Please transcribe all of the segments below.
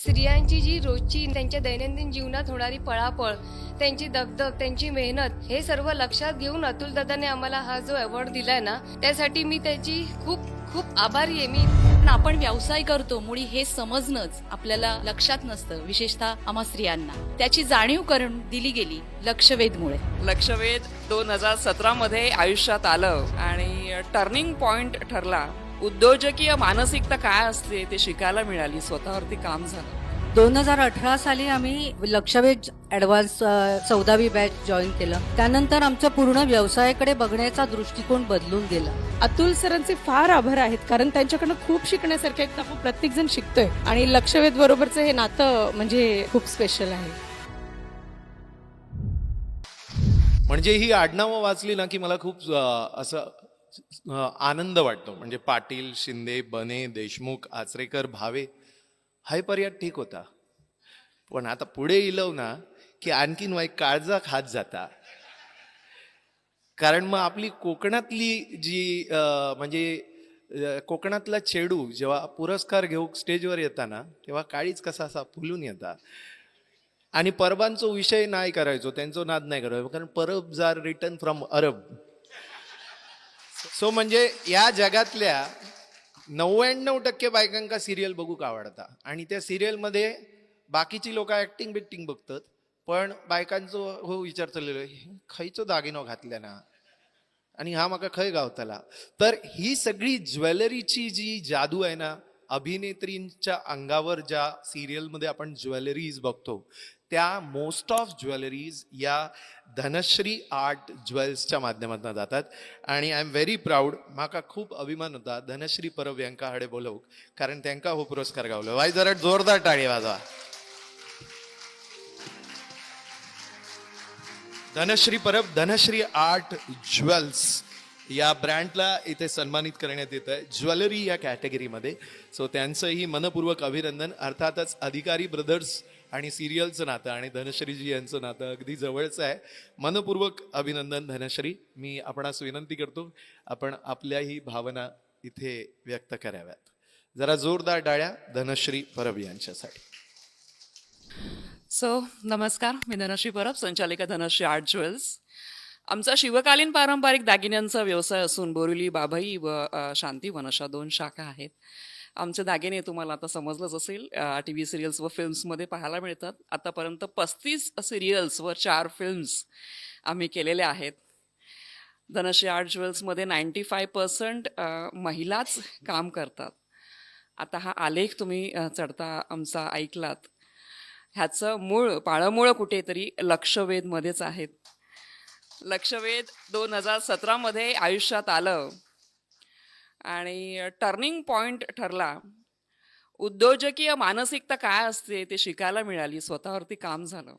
स्त्रियांची जी रोजची त्यांच्या दैनंदिन जीवनात होणारी पळापळ त्यांची दगदग त्यांची मेहनत हे सर्व लक्षात घेऊन अतुल दादाने आम्हाला हा जो अवॉर्ड दिलाय ना त्यासाठी मी त्याची खूप खूप आभारी आहे. मी पण आपण व्यवसाय करतो मुळी हे समजणंच आपल्याला लक्षात नसतं विशेषतः आम्हा स्त्रियांना. त्याची जाणीव करून दिली गेली लक्षवेधमुळे. लक्षवेध दोन हजार सतरामध्ये आयुष्यात आलं आणि टर्निंग पॉइंट ठरला. उद्योजकीय मानसिकता काय असते ते शिकायला मिळाली स्वतःवरती काम झालं. दोन हजार अठरा साली आम्ही लक्षवेध ऍडव्हान्स चौदावी बॅच जॉईन केलं. त्यानंतर आमच्या पूर्ण व्यवसायाकडे बघण्याचा दृष्टिकोन बदलून गेला. अतुल सरांचे फार आभार आहेत कारण त्यांच्याकडनं खूप शिकण्यासारखे आहेत आपण प्रत्येक जण शिकतोय. आणि लक्षवेध बरोबरचं हे नातं म्हणजे खूप स्पेशल आहे. म्हणजे ही आडनावं वाचली ना की मला खूप असं आनंद वाटतो. म्हणजे पाटील शिंदे बने देशमुख आचरेकर भावे हाय पर्याय ठीक होता. पण आता पुढे इलव ना की आणखीन वाईट काळजा खात जाता. कारण मग आपली कोकणातली जी म्हणजे कोकणातला चेडू जेव्हा पुरस्कार घेऊ स्टेजवर येताना तेव्हा काळीच कसा असा फुलून येता. आणि परबांचो विषय नाही करायचो त्यांचं नाद नाही करायचो कारण परब जार रिटर्न फ्रॉम अरब. सो म्हणजे या जगातल्या नव्याण्णव टक्के बायकांका सिरियल बघूक आवडता. आणि त्या सिरियलमध्ये बाकीची लोक ॲक्टिंग बिक्टिंग बघतात पण बायकांचो हो विचार चललेलो खयचो दागिनो घातल्या ना? आणि हा म्हाका खंय गावतला? तर ही सगळी ज्वेलरीची जी जादू आहे ना अभिनेत्रींच्या अंगावर ज्या सिरियलमध्ये आपण ज्वेलरीज बघतो त्या मोस्ट ऑफ ज्वेलरीज या धनश्री आर्ट ज्वेल्सच्या माध्यमातून जातात. आणि आय एम व्हेरी प्राऊड म्हाका खूप अभिमान होता धनश्री परब यांका हाडे बोलवूक कारण त्यांका हो पुरस्कार गावलो. वाय जरा जोरदार टाळी वाजवा. धनश्री परब धनश्री आर्ट ज्वेल्स या ब्रँडला इथे सन्मानित करण्यात येत आहे ज्वेलरी या कॅटेगरीमध्ये सो त्यांचंही मनपूर्वक अभिनंदन. अर्थातच अधिकारी ब्रदर्स आणि सिरियलचं नातं आणि धनश्रीजी यांचं नातं अगदी जवळचं आहे. मनपूर्वक अभिनंदन धनश्री. मी आपणास विनंती करतो आपण आपल्याही भावना इथे व्यक्त कराव्यात. जरा जोरदार डाळ्या धनश्री परब यांच्यासाठी. सो नमस्कार. मी धनश्री परब संचालिका धनश्री आर्ट ज्वेल्स आमचा शिवकालीन पारंपरिक दागिन्यांचा व्यवसाय असून बोरुली बाभई व शांती वन अशा दोन शाखा आहेत. आमचे दागिने तुम्हाला आता समजलंच असेल. टी व्ही सिरियल्स व फिल्म्समध्ये पाहायला मिळतात. आतापर्यंत पस्तीस सिरियल्स व चार फिल्म्स आम्ही केलेल्या आहेत. धनश्री आर्ट ज्वेल्समध्ये नाईंटी फाय पर्सेंट महिलाच काम करतात. आता हा आलेख तुम्ही चढता आमचा ऐकलात. ह्याचं मूळ पाळमुळं कुठेतरी लक्षवेधमध्येच आहेत. लक्षवेध दोन हजार सतरामध्ये आयुष्यात आलं. आणि टर्निंग पॉईंट ठरला. उद्योजकीय मानसिकता काय असते ते शिकायला मिळाली स्वतःवरती काम झालं.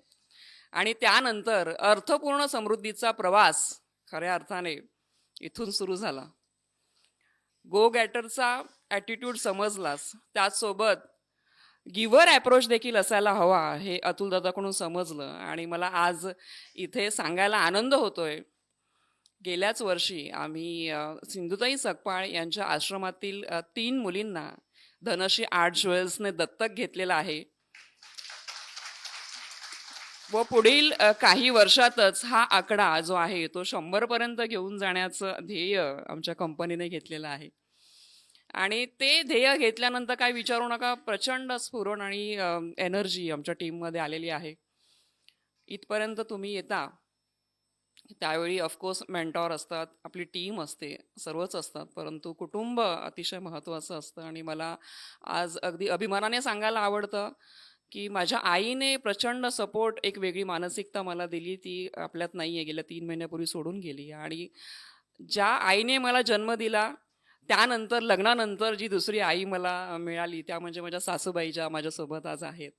आणि त्यानंतर अर्थपूर्ण समृद्धीचा प्रवास खऱ्या अर्थाने इथून सुरू झाला. गो गॅटरचा ॲटिट्यूड समजलाच त्याचसोबत गिव्हर ॲप्रोच देखील असायला हवा हे अतुलदादाकडून समजलं. आणि मला आज इथे सांगायला आनंद होतोय. गेल्याच वर्षी आम्ही सिंधुताई सकपाळ यांच्या आश्रमातील तीन मुलींना धनश्री आर्ट ज्वेल्सने दत्तक घेतलेलं आहे. व पुढील काही वर्षातच हा आकडा जो आहे तो शंभरपर्यंत घेऊन जाण्याचं ध्येय आमच्या कंपनीने घेतलेलं आहे. आणि ते ध्येय घेतल्यानंतर काय विचारू नका प्रचंड स्फुरण आणि एनर्जी आमच्या टीममध्ये आलेली आहे. इथपर्यंत तुम्ही येता. त्यावेळी ऑफकोर्स मेंटॉर असतात आपली टीम असते सर्वच असतात. परंतु कुटुंब अतिशय महत्त्वाचं असतं. आणि मला आज अगदी अभिमानाने सांगायला आवडतं की माझ्या आईने प्रचंड सपोर्ट एक वेगळी मानसिकता मला दिली. ती आपल्यात नाही आहे गेल्या तीन महिन्यापूर्वी सोडून गेली. आणि ज्या आईने मला जन्म दिला त्यानंतर लग्नानंतर जी दुसरी आई मला मिळाली त्या म्हणजे माझ्या सासूबाई ज्या माझ्यासोबत आज आहेत.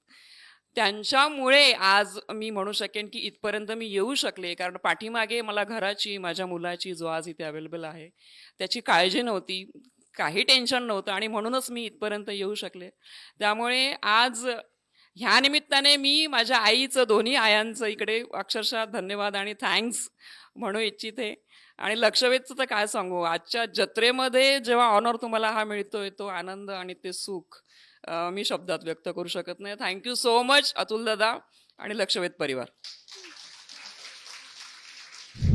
त्यांच्यामुळे आज मी म्हणू शकेन की इथपर्यंत मी येऊ शकले कारण पाठीमागे मला घराची माझ्या मुलाची जो आज इथे अवेलेबल आहे त्याची काळजी नव्हती काही टेन्शन नव्हतं आणि म्हणूनच मी इथपर्यंत येऊ शकले. त्यामुळे आज ह्या निमित्ताने मी माझ्या आईचं दोन्ही आयांचं इकडे अक्षरशः धन्यवाद आणि थँक्स म्हणू इच्छिते. आणि लक्षवेधचं तर काय सांगू आजच्या जत्रेमध्ये जेव्हा ऑनर तुम्हाला हा मिळतोय तो आनंद आणि ते सुख मी शब्दात व्यक्त करू शकत नाही. थँक्यू सो मच अतुल दादा आणि लक्षवेध परिवार.